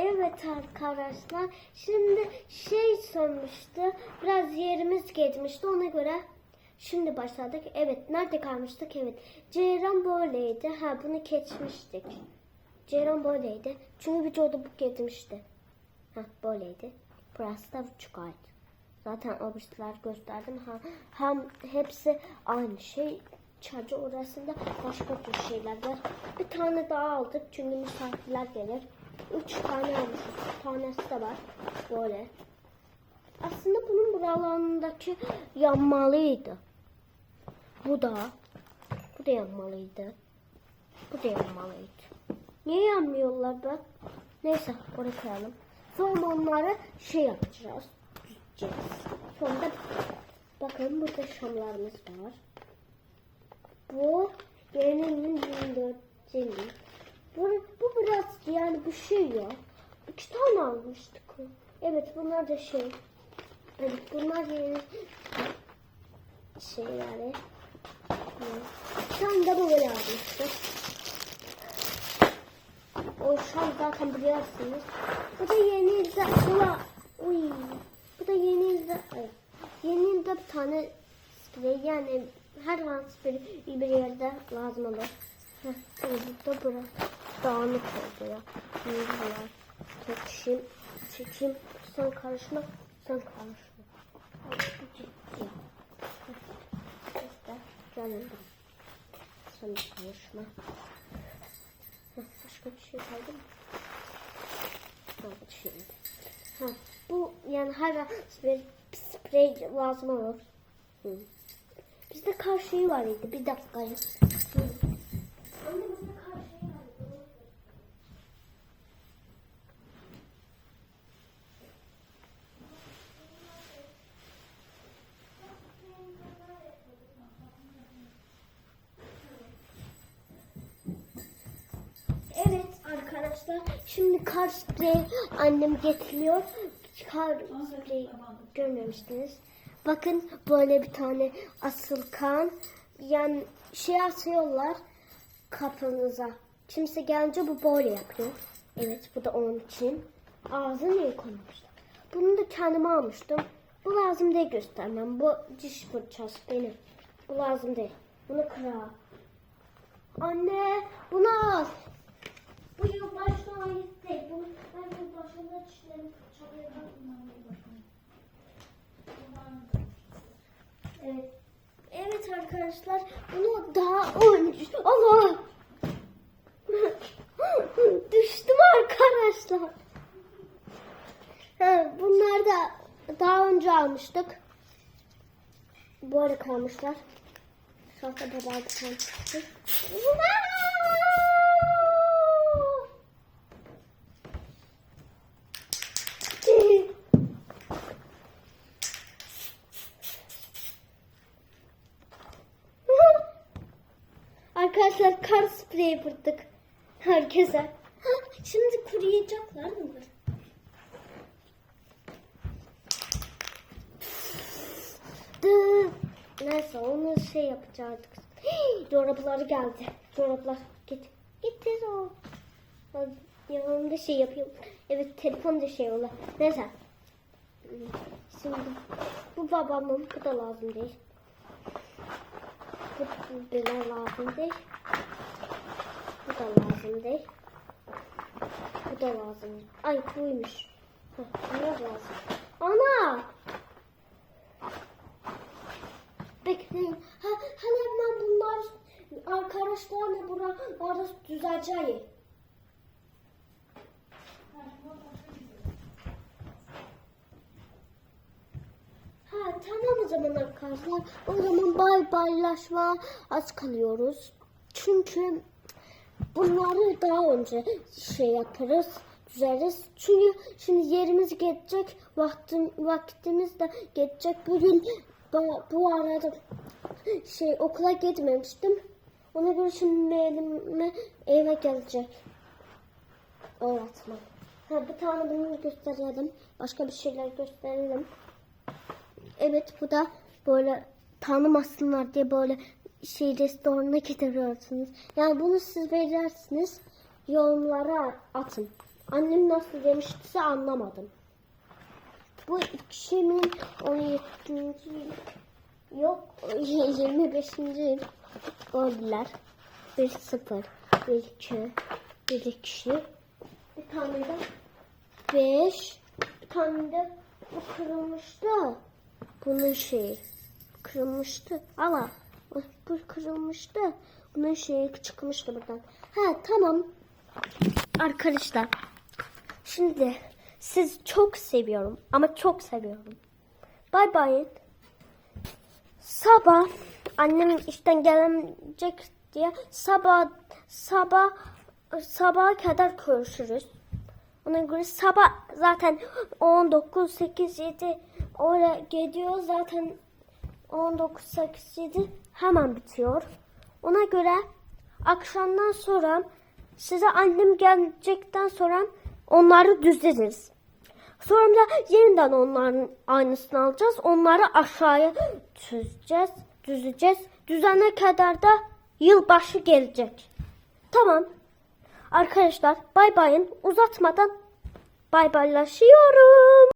Evet arkadaşlar. Şimdi şey sormuştu. Biraz yerimiz geçmişti ona göre. Şimdi başladık. Evet nerede kalmıştık? Evet. Ceyran böyleydi. Ha bunu geçmiştik. Ceyran böyleydi. Çünkü videoda bu geçmişti. Ha böyleydi. Burası da çıkardı. Zaten obüsler gösterdim. Ha, hem hepsi aynı şey. Çarşı orasında başka tür şeyler var. Bir tane daha aldık çünkü misafirler gelir. Üç tane almışız. Bir tanesi de var. Böyle. Aslında bunun buralarındaki yanmalıydı. Bu da. Bu da yanmalıydı. Bu da yanmalıydı. Niye yanmıyorlar be? Neyse oraya koyalım. Sonra onları şey yapacağız. Düzeceğiz. Sonra da bakın burada şamlarımız var. Bu 24 senin. Bu, bu biraz yani bir şey ya. İki tane almıştık. Evet bunlar da şey. Evet bunlar yeni şeyleri. Evet. Bir tane de böyle almıştık. O şam zaten biliyorsunuz. Bu da yeni Ula, uy. Bu da yeni yeni de bir tane sprey yani her an sprey bir yerde lazım olur. Burada burası dağınık oldu ya. Buralar. Çekişim, çekişim. Sen karışma, sen karışma. İşte, canım. Sen karışma. Başka bir şey kaldı mı? Kaldı şimdi. Ha, bu yani an sprey, sprey lazım olur. Hı. Bizde kar şeyi var idi. Bir dakika. ya. Hı. Anne bizde kar şeyi var idi. Evet arkadaşlar şimdi kar spreyi annem getiriyor. Kar spreyi görmemiştiniz. Bakın böyle bir tane asıl kan. Yani şey asıyorlar kapınıza. Kimse gelince bu böyle yapıyor. Evet bu da onun için. Ağzı niye koymuşlar? Bunu da kendime almıştım. Bu lazım değil göstermem. Bu diş fırçası benim. Bu lazım değil. Bunu kırar. Anne bunu al. Bu yılbaşına ait değil. Bu ben yılbaşında dişlerimi fırçalıyorum. Evet. Evet arkadaşlar bunu daha önce Allah düştüm arkadaşlar. Ha, bunlar da daha önce almıştık. Böyle kalmışlar. Şahta babaydı kalmıştık. Arkadaşlar kar spreyi fırtık. Herkese. Şimdi kuruyacaklar mı? Dı. Neyse onu şey yapacaktık. Hii, Çorapları geldi. Çoraplar git. Git tez o. Ben Yanımda şey yapıyorum. Evet telefon da şey olur. Neyse. Şimdi bu babamın bu da lazım değil. Bu böyle lazım değil. Bu da lazım değil. Bu da lazım. Ay buymuş. Heh, bunlar lazım. Ana! Bekleyin. Ha, hani ben bunlar arkadaşlarla buralarda düzeleceğim. Ha tamam o zaman arkadaşlar. O zaman bay baylaşma az kalıyoruz. Çünkü bunları daha önce şey yaparız, düzeriz. Çünkü şimdi yerimiz geçecek, vaktim, vaktimiz de geçecek. Bugün bu, arada şey okula gitmemiştim. Ona göre şimdi elime eve gelecek öğretmen. Ha, bir tane bunu gösterelim. Başka bir şeyler gösterelim. Evet bu da böyle tanımasınlar diye böyle şey restoranına getiriyorsunuz. Yani bunu siz verirsiniz. Yorumlara atın. Annem nasıl demiştiyse anlamadım. Bu 2017. yıl- Yok 25. yıl goller. 1-0. 1-2. 1-2. Bir tane de 5. Bir tane de bu kırılmıştı. Bunun şeyi kırılmıştı. Ama bu kırılmıştı. Bunun şeyi çıkmıştı buradan. Ha tamam. Arkadaşlar şimdi siz çok seviyorum ama çok seviyorum. Bay bay. Sabah annem işten gelecek diye sabah sabah sabaha kadar görüşürüz. Ona göre sabah zaten 19 8 7 oraya gidiyor zaten 19 8 7 hemen bitiyor. Ona göre akşamdan sonra size annem gelecekten sonra onları düzleriz. Sonra da yeniden onların aynısını alacağız. Onları aşağıya düzeceğiz. Düzeceğiz. Düzene kadar da yılbaşı gelecek. Tamam. Arkadaşlar bay bayın uzatmadan bay baylaşıyorum.